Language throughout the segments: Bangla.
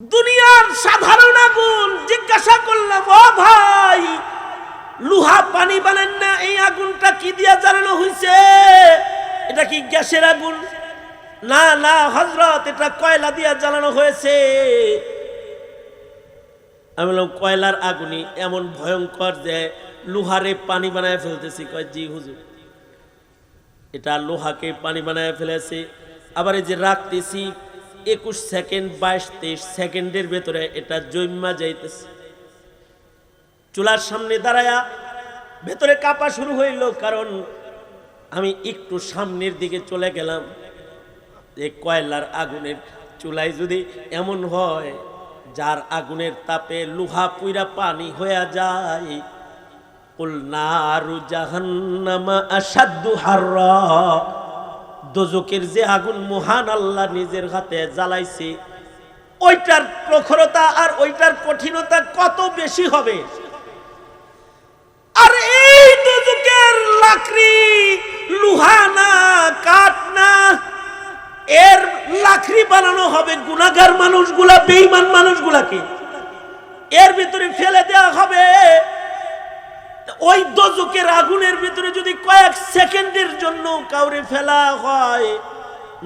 দুনিয়ার সাধারণ আগুন জিজ্ঞাসা করলাম, ও ভাই, লুহা পানি বানান না, এই আগুনটা কি দিয়া জ্বালানো হয়েছে এটা কি গ্যাসের আগুন? না না হজরত এটা কয়লা দিয়া জ্বালানো হয়েছে। আমি বললাম, কয়লার আগুনই এমন ভয়ঙ্কর যে লোহারে পানি বানায় ফেলতেছি। কয়, জি, হুজুর, এটা লোহাকে পানি বানায় ফেলেছে। আবার এই যে রাখতেছি একুশ সেকেন্ড, বাইশ, তেইশ সেকেন্ডের ভেতরে এটা জৈমা যাইতেছে। চুলার সামনে দাঁড়ায়া ভেতরে কাঁপা শুরু হইল, কারণ আমি একটু সামনের দিকে চলে গেলাম। যে কয়লার আগুনের চুলায় যদি এমন হয়, যার আগুনের তাপে লোহা পুইরা পানি হয়ে যায় কুল জাহান্নামা আসাদ্দু হাররা। দোজকের যে আগুন মহান আল্লাহ নিজের হাতে জ্বালাইছে, ওইটার প্রখরতা আর ওইটার কঠিনতা কত বেশি হবে? আর এই দোজকের লাকড়ি লোহা না, কাঠ না, এর লাকড়ি বানানো হবে গুণাগার মানুষগুলা, বেঈমান মানুষগুলাকে। এর ভিতরে ফেলে দেওয়া হবে ওই দজকের আগুনের ভিতরে যদি কয়েক সেকেন্ডের জন্য কাউরে ফেলা হয়,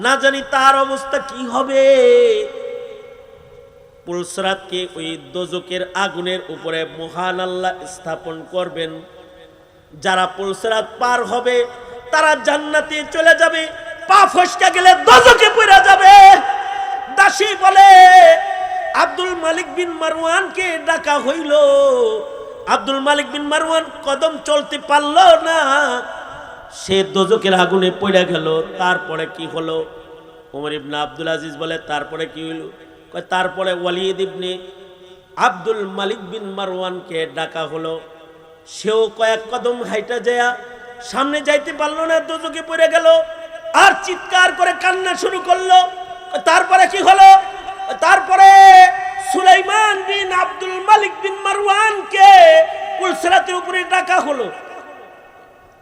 না জানি তার অবস্থা কি হবে। পুলসরাতকে ওই দজকের আগুনের উপরে মহান আল্লাহ স্থাপন করবেন। যারা পুলসরাত পার হবে, তারা জান্নাতে চলে যাবে, পা ফসকা গেলে দজকে পড়ে যাবে। দাসী বলে, আব্দুল মালিক বিন মারওয়ানকে ডাকা হইল। আব্দুল মালিক বিন মারওয়ান কদম চলতে পারল না। সে দোজকের আগুনে পড়ে গেল। তারপরে কি হলো? ওমর ইবনে আব্দুল আজিজ বলে, তারপরে কি হইল? তারপরে ওয়ালিদ ইবনে আব্দুল মালিক বিন মারওয়ানকে ডাকা হলো। সেও কয়েক কদম হাইটা যায় সামনে যাইতে পারল না দোজকে পড়ে গেল। আর চিৎকার করে কান্না শুরু করল। তারপরে কি হলো? তারপরে সুলাইমান বিন আব্দুল মালিক বিন মারওয়ানকে পুলসরাতের উপরে ডাকা হলো।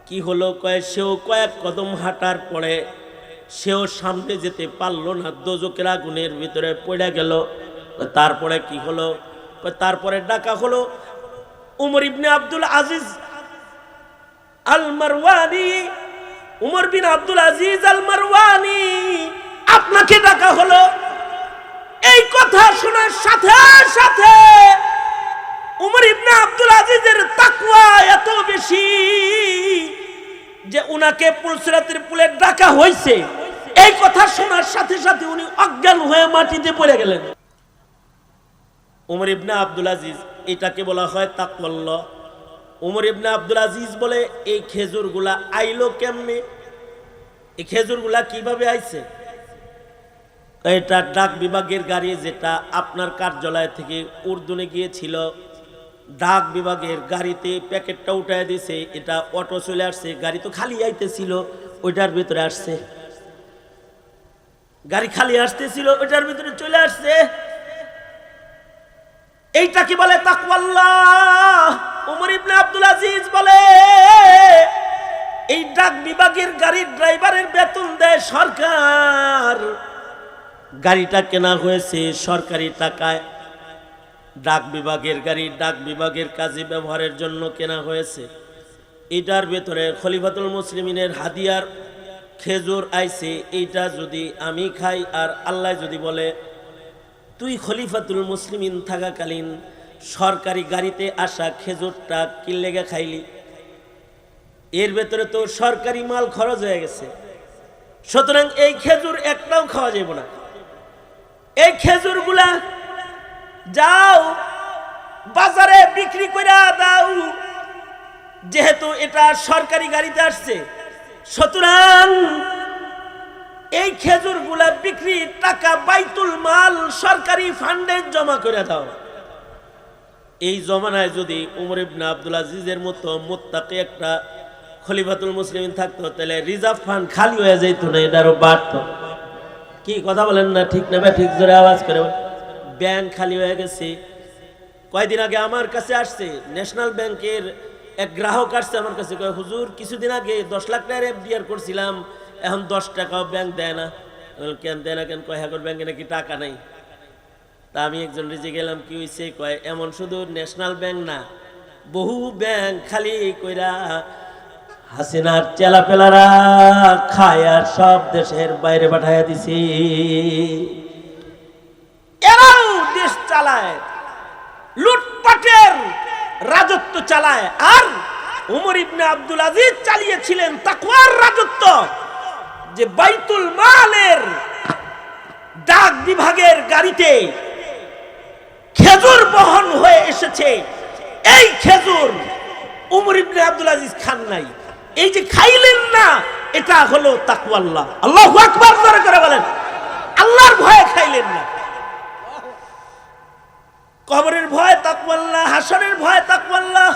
কি হলো কয়েক সেও কয়েক কদম হাঁটার পরে সেও সামনে যেতে পারল না দোজকের আগুনের ভিতরে পড়ে গেল। তারপরে কি হলো? তারপরে ডাকা হলো উমর ইবনে আব্দুল আজিজ আল উমর বিন আব্দুল আজিজ আল আপনাকে ডাকা হলো। এই কথা শোনার সাথে সাথে উমর ইবনে আব্দুল আজিজের তাকুয়া এত বেশি যে উনাকে পুলসরাতের পুলে ডাকা হয়েছে। এই কথা শোনার সাথে সাথে উনি অজ্ঞান হয়ে মাটিতে পড়ে গেলেন। উমর ইবনে আব্দুল আজিজ, এটাকে বলা হয় তাকওয়াল্ল। উমর ইবনে আব্দুল আজিজ বলে, এই খেজুরগুলা আইলো কেমনে? এই খেজুরগুলা কীভাবে আইছে? এটা ডাক বিভাগের গাড়ি যেটা আপনার কার্যালয় থেকে উর্দুনে গিয়েছিল। ডাক বিভাগের গাড়িতে প্যাকেটটা উঠায় দিছে, এটা অটো চলে আসছে, গাড়ি তো খালি আইতেছিল, ওইটার ভিতরে আসছে। গাড়ি খালি আসতেছিল, ওইটার ভিতরে চলে আসছে। এইটা কি বলে তাকওয়াল্লাহ? বলে, এই ডাক বিভাগের গাড়ির ড্রাইভারের বেতন দেয় সরকার। গাড়িটা কেনা হয়েছে সরকারি টাকায়। ডাক বিভাগের গাড়ি, ডাক বিভাগের কাজে ব্যবহারের জন্য কেনা হয়েছে। এটার ভেতরে খলিফাতুল মুসলিমিনের হাদিয়ার খেজুর আইছে। এইটা যদি আমি খাই আর আল্লাহ যদি বলে, তুই খলিফাতুল মুসলিমিন থাকাকালীন সরকারি গাড়িতে আসা খেজুরটা কিল্লেগে খাইলি? এর ভেতরে তো সরকারি মাল খরচ হয়ে গেছে। সুতরাং এই খেজুর একটাও খাওয়া যাব না। এই খেজুরগুলা যাও, বাজারে বিক্রি করে দাও। যেহেতু এটা সরকারি গাড়িতে আসছে, সুতরাং এই খেজুরগুলা বিক্রি টাকা বাইতুল মাল সরকারি ফান্ডে জমা করে দাও। এই জমানায় যদি উমর ইবনে আব্দুল আজিজের মতো মোত্তাকি একটা খলিফাতুল মুসলিম থাকতো, তাহলে রিজার্ভ ফান্ড খালি হয়ে যেত না এটারও বাড়তো। কি কথা বলেন না, ঠিক না ঠিক জোরে আওয়াজ করে ব্যাংক খালি হয়ে গেছে। কয়দিন আগে আমার কাছে আসছে, ন্যাশনাল ব্যাংকের এক গ্রাহক আসছে আমার কাছে, কয়, হুজুর, কিছুদিন আগে দশ লাখ টাকার এফডিআর করছিলাম, এখন দশ টাকাও ব্যাংক দেয় না। কেন দেয় না, কেন? কয় হ্যাঁ ব্যাংকে নাকি টাকা নাই। তা আমি একজন রেজে গেলাম, কি হয়েছে কয়, এমন শুধু ন্যাশনাল ব্যাংক না, বহু ব্যাংক খালি কইরা হাসিনার চেলা পেলারা খায় আর সব দেশের বাইরে পাঠাইয়া দিছি। এরাও চালায়। লুটপাটের রাজত্ব চালায়। আর উমর ইবনে আব্দুল আজিজ চালিয়েছিলেন তাকওয়ার রাজত্ব, যে বাইতুল মালের ডাক বিভাগের গাড়িতে খেজুর বহন হয়ে এসেছে। এই খেজুর উমর ইবনে আব্দুল আজিজ খান নাই। এই যে খাইলেন না, এটা হলো তাকওয়াল্লাহ। আল্লাহু আকবার করে বলেন। আল্লাহর ভয়ে খাইলেন না। কবরের ভয় তাকওয়াল্লাহ, হাসরের ভয় তাকওয়াল্লাহ।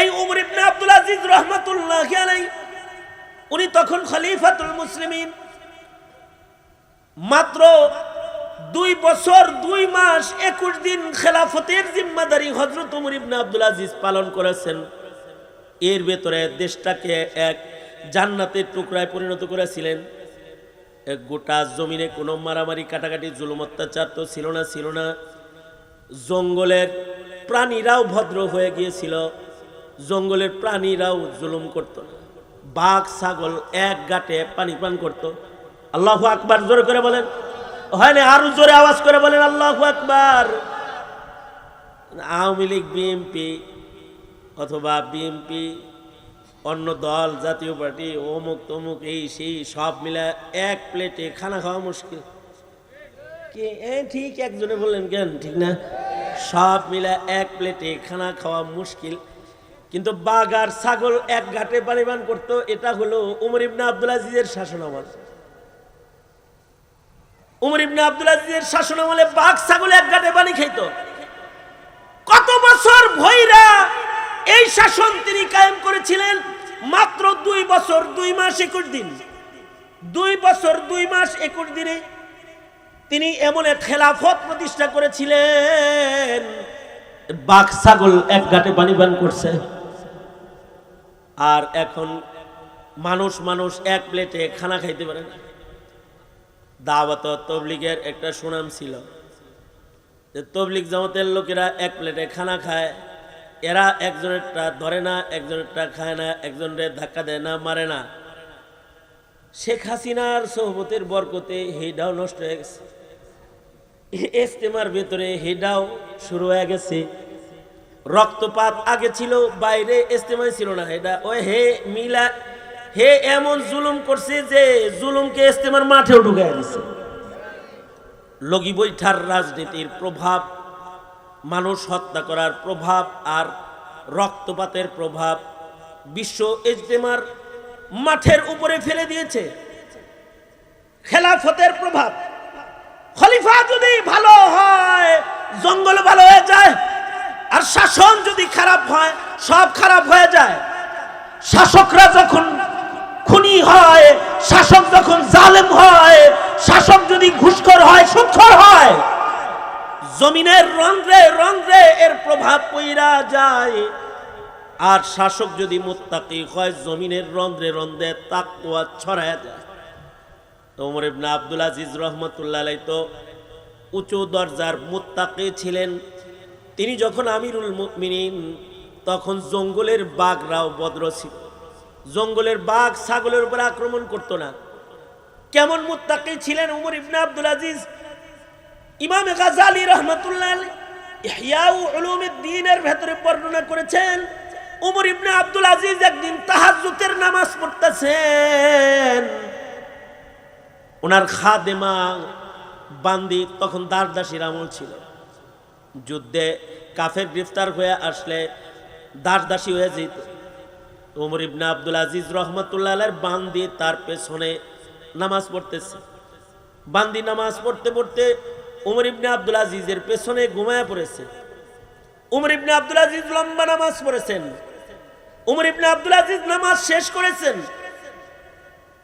এই উমর ইবনে আব্দুল আজিজ রহমাতুল্লাহ আলাইহি, উনি তখন খলিফাতুল মুসলিমিন। মাত্র দুই বছর, দুই মাস, একুশ দিন খেলাফতের জিম্মাদারি হজরত উমর ইবনে আব্দুল আজিজ পালন করেছেন। এর ভেতরে দেশটাকে এক জান্নাতের টুকরায় পরিণত করেছিলেন। গোটা জমিনে কোনো মারামারি, কাটাকাটি, জুলুম, অত্যাচার তো ছিল না ছিল না। জঙ্গলের প্রাণীরাও ভদ্র হয়ে গিয়েছিল। জঙ্গলের প্রাণীরাও জুলুম করত। বাঘ, ছাগল এক গাটে পানি পান করত। আল্লাহ আকবার, জোরে করে বলেন। হয় না, আরও জোরে আওয়াজ করে বলেন, আল্লাহ আকবার। আওয়ামী লীগ, বিএনপি অথবা বিএনপি, অন্য দল, জাতীয় পার্টি অমুক তমুক এই সেই সব মিলে এক প্লেটে খানা খাওয়া মুশকিল। কে? ঠিক একজনে বললেন, কেন? ঠিক না? সব মিলে এক প্লেটে খানা খাওয়া মুশকিল। কিন্তু বাঘ আর ছাগল এক ঘাটে পান করতো, এটা হলো উমর ইবনে আব্দুল আজিজের শাসন আমল। উমর ইবনে আব্দুল আজিজের শাসন আমলে বাঘ, ছাগল এক ঘাটে পানি খাইতো। কত বছর ভৈরা এই শাসন তিনি কায়েম করেছিলেন? মাত্র দুই বছর, দুই মাস একুশ দিন। দুই বছর, দুই মাস একুশ দিনে তিনি এমন এক খেলাফত প্রতিষ্ঠা করেছিলেন, বাঘ, ছাগল এক ঘাটে পানি পান করছে। আর এখন মানুষ মানুষ এক প্লেটে খানা খাইতে পারে না। দাওয়াত তবলিগের একটা সুনাম ছিল যে তবলিগ জামাতের লোকেরা এক প্লেটে খানা খায়। এরা একজনেরটা ধরে না, একজনেরটা খায় না, একজনের ধাক্কা দেয় না, মারে না। শেখ হাসিনার সহবতের বরকতে হেডাও নষ্ট হয়ে গেছে। ইস্তেমার ভেতরে হেডাও শুরু হয়ে গেছে। রক্তপাত আগে ছিল, বাইরে ইস্তেমায় ছিল না হেডা। ওই হে মিলা, হে এমন জুলুম করছে যে জুলুমকে ইস্তেমার মাঠেও ঢুকাই দিছে। লগি বৈঠার রাজনীতির প্রভাব, মানুষ হত্যা করার প্রভাব আর রক্তপাতের প্রভাব, বিশ্ব ইজতেমার মাঠের উপরে ফেলে দিয়েছে। খেলাফতের প্রভাব। খলিফা যদি ভালো হয়, জঙ্গল ভালো হয়ে যায়, আর শাসন যদি খারাপ হয়, সব খারাপ হয়ে যায়। শাসকরা যখন খুনি হয়, শাসক যখন জালেম হয়, শাসক যদি ঘুষখোর হয় সুৎখর হয়, জমিনের রন্ধ্রে রন্ধ্রে এর প্রভাব পইরা যায়। আর শাসক যদি মুত্তাকি হয়, জমিনের রন্ধ্রে রন্ধ্রে তাকওয়া ছড়ায় যায়। ওমর ইবনে আব্দুল আজিজ রহমতুল্লাহ তো উঁচু দরজার মুত্তাকি ছিলেন। তিনি যখন আমিরুল মুমিনিন, তখন জঙ্গলের বাঘরাও বদ্র ছিল। জঙ্গলের বাঘ ছাগলের উপর আক্রমণ করতো না। কেমন মুত্তাকি ছিলেন উমর ইবনে আব্দুল আজিজ? ইমাম গাজালি রহমতুল্লাহ ইহয়াউ উলুমিদ্দিনের ভেতরে বর্ণনা করেছেন উমর ইবনে আব্দুল আজিজ একদিন তাহাজুতের নামাজ পড়তেছেন। ওনার খাদেমা বান্দি তখন দাস দাসীর আমল ছিল। যুদ্ধে কাফের গ্রেফতার হয়ে আসলে দাস দাসী হয়ে যেত। উমর ইবনে আব্দুল আজিজ রহমতুল্লাহ বান্দি তার পেছনে নামাজ পড়তেছে। বান্দি নামাজ পড়তে পড়তে উমর ইবনে আব্দুল আজিজের পেছনে ঘুমায়া পড়েছে। উমর ইবনে আব্দুল আজিজ লম্বা নামাজ পড়েছেন। উমর ইবনে আব্দুল আজিজ নামাজ শেষ করেছেন।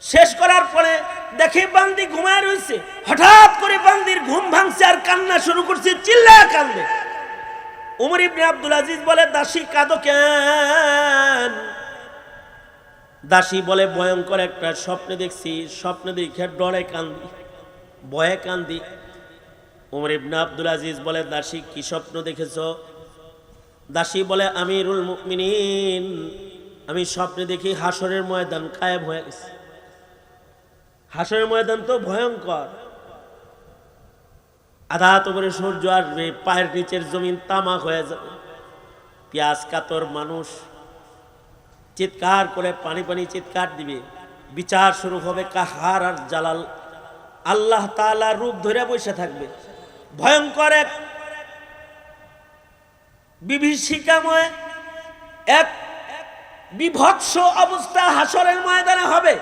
শেষ করার পরে দেখে বান্দি ঘুমায় রয়েছে। হঠাৎ করে বান্দির ঘুম ভাঙছে আর কান্না শুরু করছে, চিল্লায় কান্দে উমর ইবনে আব্দুল আজিজ বলে, দাসী, কাঁদো কেন? দাসী বলে, ভয়ঙ্কর একটা স্বপ্নে দেখছি, স্বপ্নে দেখে ডরে কান্দি, ভয়ে কান্দি। উমর ইবনে আব্দুল আজিজ বলে, দাসী, কি স্বপ্ন দেখেছ? দাসী বলে, আমিরুল মুমিনিন। আমি স্বপ্নে দেখি হাসরের ময়দান কায়েম হয়ে গেছে। হাসরের ময়দান তো ভয়ঙ্কর। আধাত করে সূর্য আসবে, পায়ের নিচের জমিন তামাক হয়ে যাবে। পেঁয়াজ কাতর মানুষ চিৎকার করে পানি পানি চিৎকার দিবে। বিচার শুরু হবে কাহার আর জালাল। আল্লাহ তাআলা রূপ ধরে বসে থাকবে। ভয়ঙ্কর এক বিভীষিকাময়, এক বিভৎস অবস্থা হাসরের ময়দানে হবে।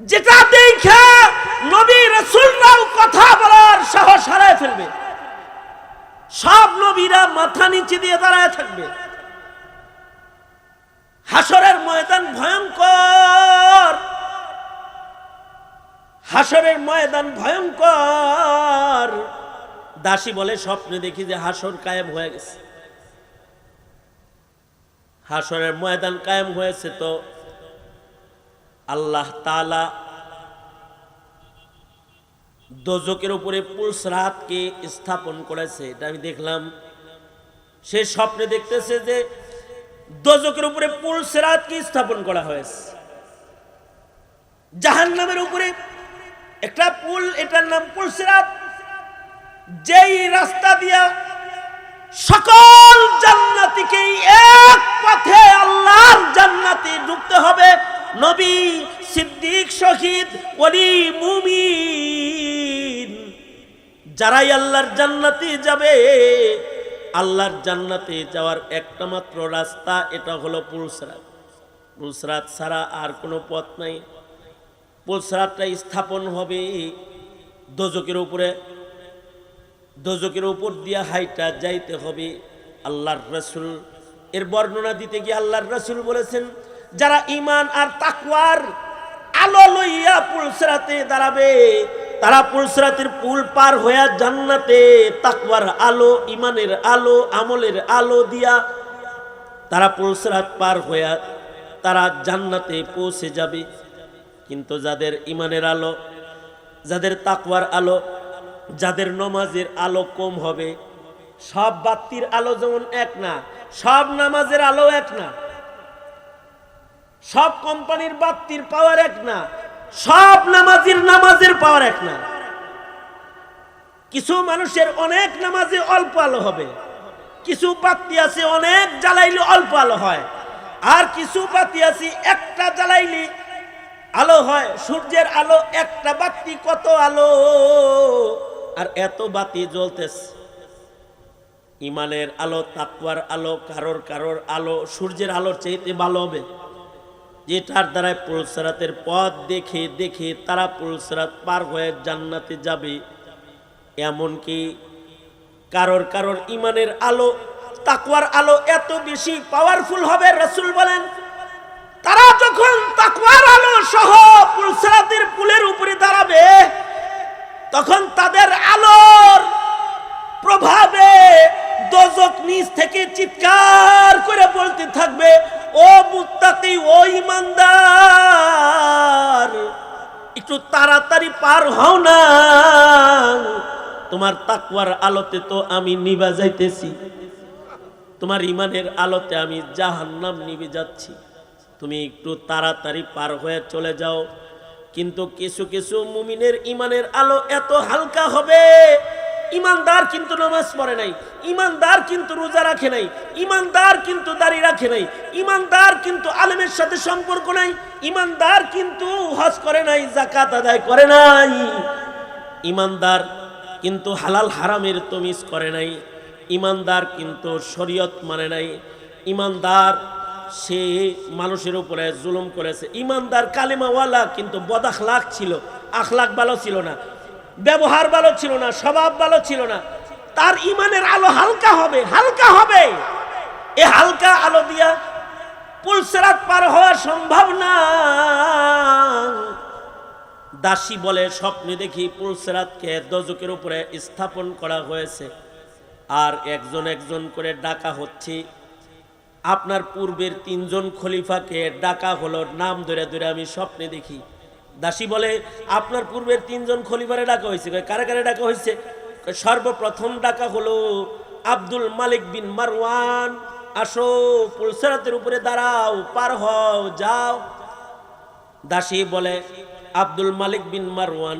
যেটা দেখা নবী রসুলরাও কথা বলার সাহস হারায় ফেলবে। সব নবীরা মাথা নিচে দিয়ে দাঁড়ায় থাকবে। হাসরের ময়দান ভয়ঙ্কর। হাসরের ময়দান ভয়ঙ্কর। দাসী বলে, স্বপ্নে দেখি যে হাসর কায়েম হয়ে গেছে। হাসরের ময়দান কায়েম হয়েছে তো আল্লাহ তালা দোজকের উপরে পুলস রাতকে স্থাপন করেছে। এটা আমি দেখলাম। সে স্বপ্নে দেখতেছে যে দোজকের উপরে পুলস রাতকে স্থাপন করা হয়েছে। জাহান নামের উপরে একটা পুল, এটার নাম পুলসিরাত যেই রাস্তা দিয়া সকল জান্নাতিকে এক পথে আল্লাহর জান্নাতে ঢুকতে হবে, নবী, সিদ্দিক, শহীদ, ওলি, মুমিন। যারাই আল্লাহর জান্নাতে যাবে, আল্লাহর জান্নাতে যাওয়ার একটা মাত্র রাস্তা, এটা হলো পুলসরাত। পুলসরাত ছাড়া আর কোনো পথ নাই। পুলসরাতটা স্থাপন হবে দোজকের উপরে। দোজকের উপর দিয়া হাইটা যাইতে হবে আল্লাহর রসুল। এর বর্ণনা দিতে গিয়ে আল্লাহর রসুল বলেছেন, যারা ইমান আর তাকওয়ার আলো লইয়া পুলসরাতে দাঁড়াবে, তারা পুলসরাতের পুল পার হইয়া জান্নাতে তাকওয়ার আলো ইমানের আলো, আমলের আলো দিয়া তারা পুলসরাত পার হইয়া তারা জান্নাতে পৌঁছে যাবে। কিন্তু যাদের ইমানের আলো, যাদের তাকওয়ার আলো যাদের নমাজের আলো কম হবে। সব বাত্তির আলো যেমন এক না, সব নামাজের আলো এক না। সব কোম্পানির বাত্তির পাওয়ার এক না, সব নামাজের নামাজের পাওয়ার এক না। কিছু মানুষের অনেক নামাজে অল্প আলো হবে। কিছু বাত্তি আছে অনেক জ্বালাইলে অল্প আলো হয়। আর কিছু বাতি আছে একটা জ্বালাইলে আলো হয়, সূর্যের আলো, একটা বাতি কত আলো। আর এত বাতি জ্বলতেছে। ইমানের আলো, তাকওয়ার আলো, কারোর কারোর আলো, সূর্যের আলোর চাইতে ভালো হবে। যেটার দ্বারা পুলসরাতের পথ দেখে দেখে তারা পুলসরাত পার হয়ে জান্নাতে যাবে। এমনকি কারোর কারোর ইমানের আলো, তাকওয়ার আলো এত বেশি পাওয়ারফুল হবে, রসুল বলেন। তারা যখন তাকওয়ার আলো সহ পুলসরাতের পুলের উপরে দাঁড়াবে তখন তাদের আলোর প্রভাবে দোজক নিচ থেকে চিৎকার করে বলতে থাকবে, ও মুত্তাকি, ও ইমানদার, একটু তাড়াতাড়ি পার হও না। তোমার তাকওয়ার আলোতে তো আমি নিবা যাইতেছি। তোমার ইমানের আলোতে আমি জাহান্নাম নিবে যাচ্ছি। তুমি একটু তাড়াতাড়ি পার হয়ে চলে যাও। কিন্তু কিছু কিছু মুমিনের ইমানের আলো এত হালকা হবে। ইমানদার কিন্তু নামাজ পড়ে নাই ইমানদার কিন্তু রোজা রাখে নাই ইমানদার কিন্তু দাড়ি রাখে নাই ইমানদার কিন্তু আলেমের সাথে সম্পর্ক নাই ইমানদার কিন্তু হজ করে নাই জাকাত আদায় করে নাই। ইমানদার কিন্তু হালাল হারামের তমিজ করে নাই ইমানদার কিন্তু শরীয়ত মানে নাই ইমানদার সে মানুষের উপরে জুলুম করেছে। ইমানদার কালিমাওয়ালা কিন্তু বদাখলাক ছিল। আখলাক ভালো ছিল না। ব্যবহার ভালো ছিল না, স্বভাব ভালো ছিল না। তার ইমানের আলো হালকা হবে হালকা হবে। এ হালকা আলো দিয়া পুলসেরাত পার হওয়া সম্ভব না। দাসী বলে, স্বপ্নে দেখি পুলসেরাতকে দজকের উপরে স্থাপন করা হয়েছে। আর একজন একজন করে ডাকা হচ্ছে। আপনার পূর্বের তিনজন খলিফাকে ডাকা হলো, নাম ধরে ধরে আমি স্বপ্নে দেখি। দাসী বলে, আপনার পূর্বের তিনজন খলিফারে ডাকা হয়েছে। কারে কারে ডাকা হয়েছে? সর্বপ্রথম ডাকা হলো আব্দুল মালিক বিন মারওয়ান। আসো, পুলসেরাতের উপরে দাঁড়াও, পার হও, যাও। দাসী বলে, আব্দুল মালিক বিন মারওয়ান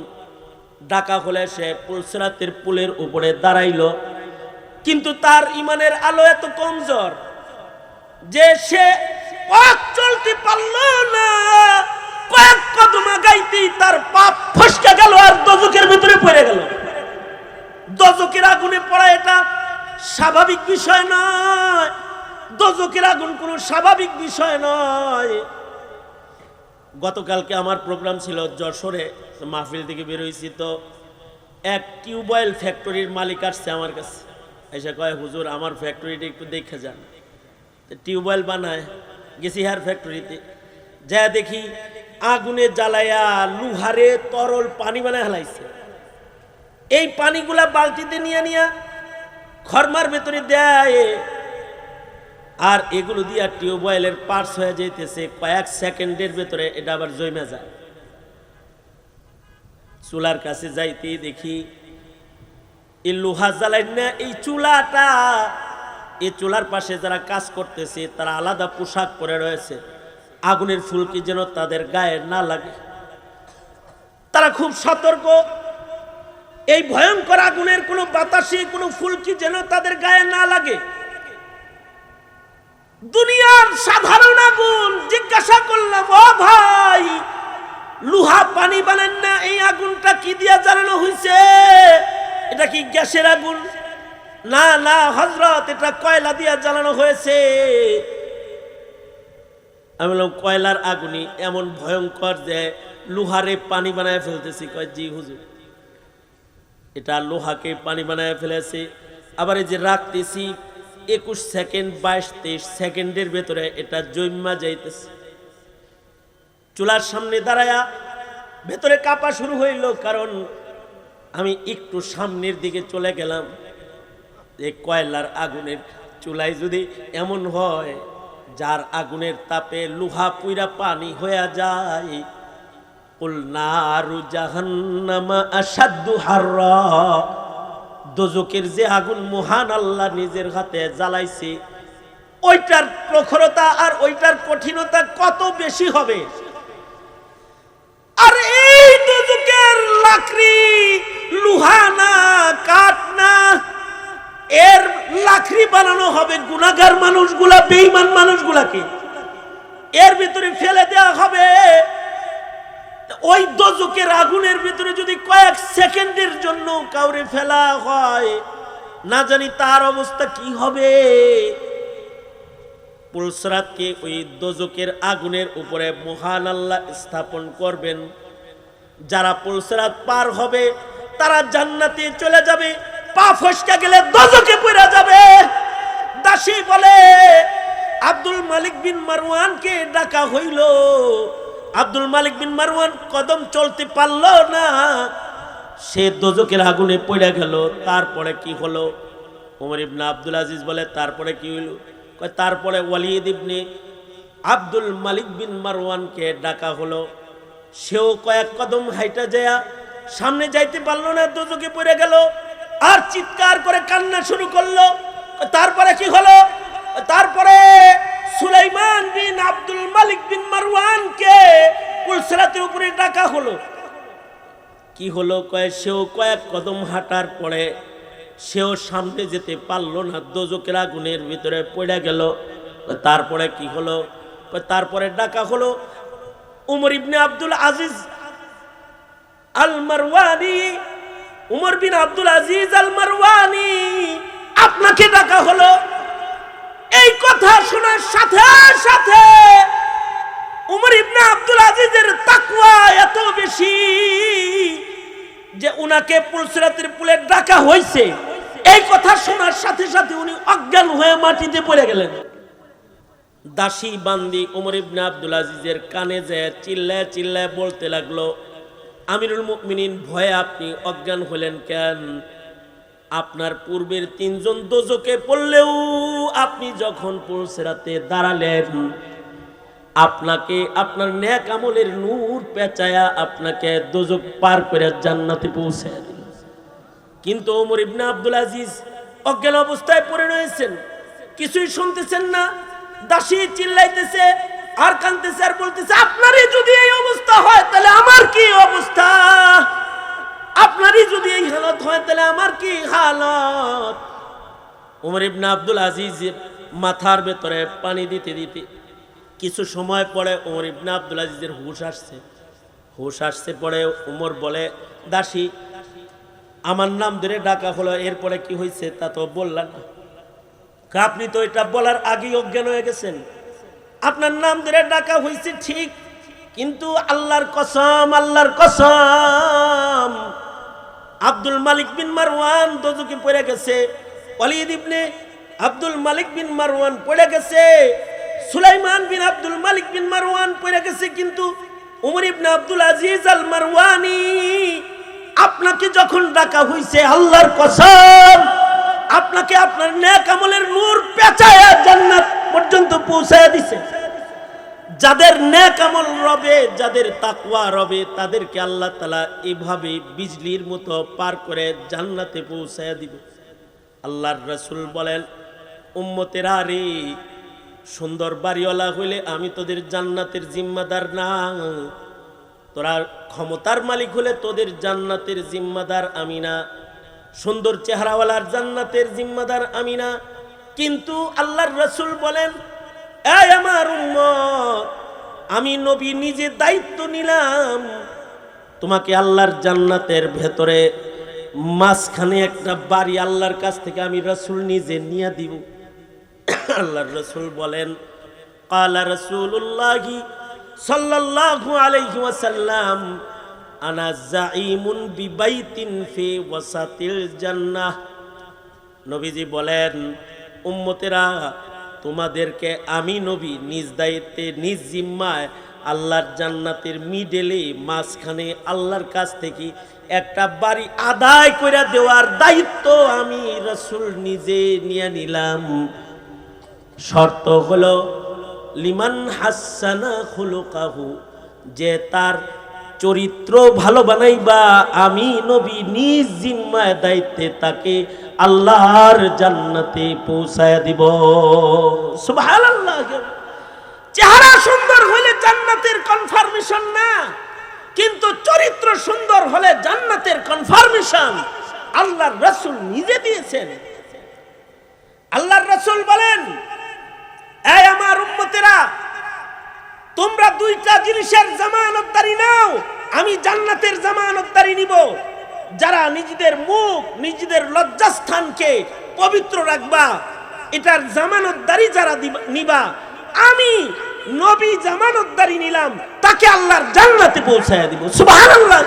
ডাকা হলে সে পুলসেরাতের পুলের উপরে দাঁড়াইলো। কিন্তু তার ইমানের আলো এত কমজোর। যে সে পথ চলতে পারল না, কয়েক কদম আগাইতেই তার পাপ ফসকে গেল আর দজকের ভিতরে পড়ে গেল। দজকের আগুনে পড়া এটা স্বাভাবিক বিষয় নয়। দজকের আগুন কোনো স্বাভাবিক বিষয় নয়। গতকালকে আমার প্রোগ্রাম ছিল যশোরে মাহফিল থেকে বেরোইছি তো এক টিউবওয়েল ফ্যাক্টরির মালিক আসছে আমার কাছে। এসে কয়, হুজুর, আমার ফ্যাক্টরিটা একটু দেখে যান। টিউবওয়েল বানায় গেছি হার ফ্যাক্টরিতে। যা দেখি আগুনে জ্বালায়া লুহারে তরল পানি বানায় হালাইছে। এই পানিগুলা বালতিতে নিয়ে নিয়া খরমার ভেতরে দেয় আর এগুলো দিয়া টিউবওয়েলের পার্স হয়ে যাইতেছে, কয়েক সেকেন্ডের ভেতরে এটা আবার জমে যায়। চুলার কাছে যাইতে দেখি এই লোহা জ্বালাই না এই চুলাটা এই চুলার পাশে যারা কাজ করতেছে, তারা আলাদা পোশাক পরে রয়েছে। আগুনের ফুলকি যেন তাদের গায়ে না লাগে। তারা খুব সতর্ক। এই ভয়ঙ্কর আগুনের কোনো বাতাসে, কোনো ফুলকি যেন তাদের গায়ে না লাগে। দুনিয়ার সাধারণ আগুন, জিজ্ঞাসা করলাম, ও ভাই, লুহা পানি বানান না, এই আগুনটা কি দিয়া জ্বালানো হয়েছে এটা কি গ্যাসের আগুন? না না হজরত এটা কয়লা দিয়া জ্বালানো হয়েছে? আমি বললাম, কয়লার আগুনি এমন ভয়ঙ্কর যে লোহারে পানি বানায় ফেলতেছি। কয়, জি, হুজুর। এটা লোহাকে পানি বানায় ফেলেছে। আবার এই যে রাখতেছি, একুশ সেকেন্ড, বাইশ, তেইশ সেকেন্ডের ভেতরে এটা জৈমা যাইতেছে। চুলার সামনে দাঁড়ায়া ভেতরে কাঁপা শুরু হইল, কারণ আমি একটু সামনের দিকে চলে গেলাম। এই কয়লার আগুনের চুলাই যদি এমন হয়, যার আগুনের তাপে লোহা পুইরা পানি হয়ে যায় দোজকের যে আগুন মহান আল্লাহ নিজের হাতে জ্বালাইছে, ওইটার প্রখরতা আর ওইটার কঠিনতা কত বেশি হবে? আর এই দোজকের লাকড়ি লোহা না, কাঠ না এর লাকড়ি বানানো হবে গুনাগার মানুষগুলা, বেঈমান মানুষগুলাকে। এর ভিতরে ফেলে দেওয়া হবে। ওই দজকের আগুনের ভিতরে যদি কয়েক সেকেন্ডের জন্য কাউরে ফেলা হয়, না জানি তার অবস্থা কি হবে। পুলসরাতকে ওই দজকের আগুনের উপরে মহান আল্লাহ স্থাপন করবেন। যারা পুলসরাত পার হবে, তারা জান্নাতে চলে যাবে। পা ফসকা গেলে দজকে পড়ে যাবে। দাসী বলে, আব্দুল মালিক বিন মারওয়ানকে ডাকা হইল। আব্দুল মালিক বিন মারওয়ান কদম চলতে পারল না। সে দোজকের আগুনে পড়ে গেল। তারপরে কি হলো? ওমর ইবনে আব্দুল আজিজ বলে, তারপরে কি হইল? তারপরে ওয়ালিদ ইবনে আব্দুল মালিক বিন মারওয়ানকে ডাকা হলো। সেও কয়েক কদম হাইটা যায় সামনে যাইতে পারল না, দোজকে পড়ে গেল। আর চিৎকার করে কান্না শুরু করল। তারপরে কি হলো? তারপরে সুলাইমান বিন আব্দুল মালিক বিন মারওয়ানকে পুলসরাতের উপরে ডাকা হলো। কি হলো? কয়, সেও কয়েক কদম হাঁটার পরে সেও সামনে যেতে পারল না দোজকের আগুনের ভিতরে পড়ে গেল। তারপরে কি হলো? তারপরে ডাকা হলো উমর ইবনে আব্দুল আজিজ আল মারওয়ানি উমর বিন আব্দুল আজিজ আল মারওয়ানি, আপনাকে ডাকা হলো। এই কথা শোনার সাথে সাথে উমর ইবনে আব্দুল আজিজের তাকওয়া এত বেশি যে উনাকে পুলসরাতের পুলে ডাকা হয়েছে। এই কথা শোনার সাথে সাথে উনি অজ্ঞান হয়ে মাটিতে পড়ে গেলেন। দাসী বান্দি উমর ইবনে আব্দুল আজিজের কানে যায় চিল্লায় চিল্লায় বলতে লাগল আমিরুল মুমিনিন ভয়ে আপনি অজ্ঞান হলেন কেন? আপনার পূর্বের তিনজন দোজকে পড়লেও আপনি যখন পৌঁছেরাতে দাঁড়ালেন, আপনাকে আপনার ন্যাক আমলের নূর পেঁচায়া আপনাকে দোজক পার করে জান্নাতে পৌঁছে কিন্তু ওমর ইবনে আব্দুল আজিজ অজ্ঞান অবস্থায় পড়ে রয়েছেন, কিছুই শুনতেছেন না, দাসী চিল্লাইতেছে আর কানতেছে আর বলতেছে, আপনারই যদি এই অবস্থা হয়, তাহলে আমার কি অবস্থা? আপনারই যদি এই হালত হয়, তাহলে আমার কি হালত? ওমর ইবনে আব্দুল আজিজের মাথার ভেতরে পানি দিতে দিতে কিছু সময় পরে ওমর ইবনে আব্দুল আজিজের হুশ আসছে। হুশ আসছে পরে উমর বলে, দাসী, আমার নাম ধরে ডাকা হলো, এরপরে কি হয়েছে তা তো বললাম না। আপনি তো এটা বলার আগেই অজ্ঞান হয়ে গেছেন। আপনার নাম ধরে ডাকা হয়েছে ঠিক, কিন্তু আল্লাহর কসম আল্লাহর কসম, আব্দুল মালিক বিন মারওয়ান দোজুকে পড়ে গেছে, ওয়ালিদ ইবনে আব্দুল মালিক বিন মারওয়ান পড়ে গেছে, সুলাইমান বিন আব্দুল মালিক বিন মারওয়ান পড়ে গেছে, কিন্তু উমর ইবনে আব্দুল আজিজ আল মারওয়ানি আপনাকে যখন ডাকা হইছে আল্লাহর কসম, আপনাকে আপনার নেক আমলের নূর পেঁচায়া জান্নাত পর্যন্ত পৌঁছায়া দিছে। যাদের নেক আমল রবে, যাদের তাকুয়া রবে, তাদেরকে আল্লাহ তালা এভাবে বিজলির মতো পার করে জান্নাতে পৌঁছায়া দিবে। আল্লাহর রসুল বলেন, উম্মতেরা রে, সুন্দর বাড়িওয়ালা হইলে আমি তোদের জান্নাতের জিম্মাদার না। তোরা ক্ষমতার মালিক হলে তোদের জান্নাতের জিম্মাদার আমি না। সুন্দর চেহারাওয়ালার জান্নাতের জিম্মাদার আমি না। কিন্তু আল্লাহর রসুল বলেন এই আমার আমি নবী নিজে দায়িত্ব নিলাম। তোমাকে আল্লাহর জান্নাতের ভেতরে মাঝখানে একটা বাড়ি আল্লাহর কাছ থেকে আমি রসুল নিজে নিয়ে দিব। আল্লাহর রসুল বলেন কালা রসুল্লাহি সাল্লাল্লাহু আলাইহি ওয়াসাল্লাম, আনা জাইমুন বিবাইতিন ফি ওয়াসাতিল জান্নাহ। নবীজি বলেন উম্মতেরা, তোমাদেরকে আমি নবী নিজ দায়িত্বে, নিজ জিম্মায় আল্লাহর জান্নাতের মিডেলে মাঝখানে আল্লাহর কাছ থেকে একটা বাড়ি আদায় করে দেওয়ার দায়িত্ব আমি রসুল নিজে নিয়ে নিলাম। শর্ত হলো, লিমান হাসানা খুলুকাহু, যে তার চরিত্র ভালো বানাইবা, আমি নবী নিজ জিম্মায় দায়িত্বে তাকে আল্লাহর জান্নাতে পৌঁছায় দিব। চেহারা সুন্দর হলে জান্নাতের কনফার্মেশন না, কিন্তু চরিত্র সুন্দর হলে জান্নাতের কনফার্মেশন আল্লাহর রসুল নিজে দিয়েছেন। আল্লাহর রসুল বলেন, এই আমার উম্মতেরা তোমরা দুইটা জিনিসের জামানতদারি নাও, আমি জান্নাতের জামানতদারি নিব। যারা নিজেদের মুখ, নিজেদের লজ্জাস্থানকে পবিত্র রাখবা, এটার জামানতদারি যারা নিবা, আমি নবী জামানতদারি নিলাম, তাকে আল্লাহর জান্নাতে পৌঁছায়া দিব। সুবহানাল্লাহ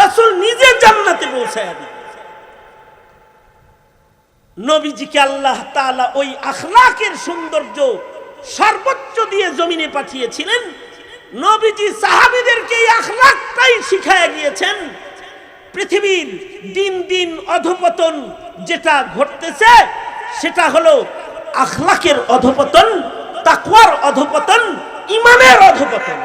রাসূল নিজে জান্নাতে পৌঁছায়া দিব। নবীজিকে আল্লাহ তাআলা ওই আখলাকের সৌন্দর্য সর্বোচ্চ দিয়ে জমিনে পাঠিয়েছিলেন। নবীজি সাহাবীদেরকে আখলাকটাই শিখায় গিয়েছেন, পৃথিবীর দিন দিন অধপতন যেটা ঘটতেছে, সেটা হলো আখলাকের অধপতন, তাকওয়ার অধপতন ইমানের অধপতন।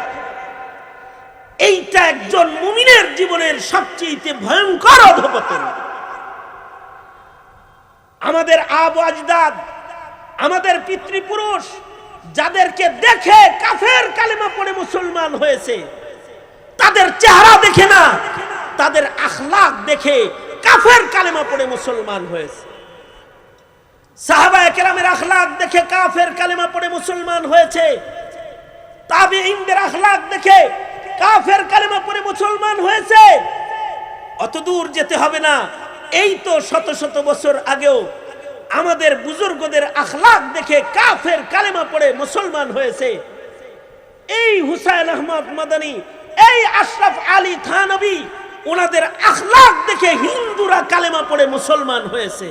এইটা একজন মুমিনের জীবনের সবচেয়ে ভয়ঙ্কর অধপতন। আমাদের আব আজদাদ, আমাদের পিতৃপুরুষ যাদেরকে দেখে কাফের কালেমা পড়ে মুসলমান হয়েছে, তাদের চেহারা দেখে না, তাদের আখলাক দেখে কাফের কালেমা পড়ে মুসলমান হয়েছে। দেখে কাফের কালেমা মুসলমান হয়েছে। ইন্দের দেখে কাফের কালেমা মুসলমান হয়েছে। অত দূর যেতে হবে না। এই তো শত শত বছর আগেও আমাদের বুজুর্গদের আখলাক দেখে কাফের কালেমা পড়ে মুসলমান হয়েছে। এই হুসাইন আহমদ মাদানী, এই আশরাফ আলী থানবী, ওনাদের আখলাক দেখে হিন্দুরা কালেমা পড়ে মুসলমান হয়েছে।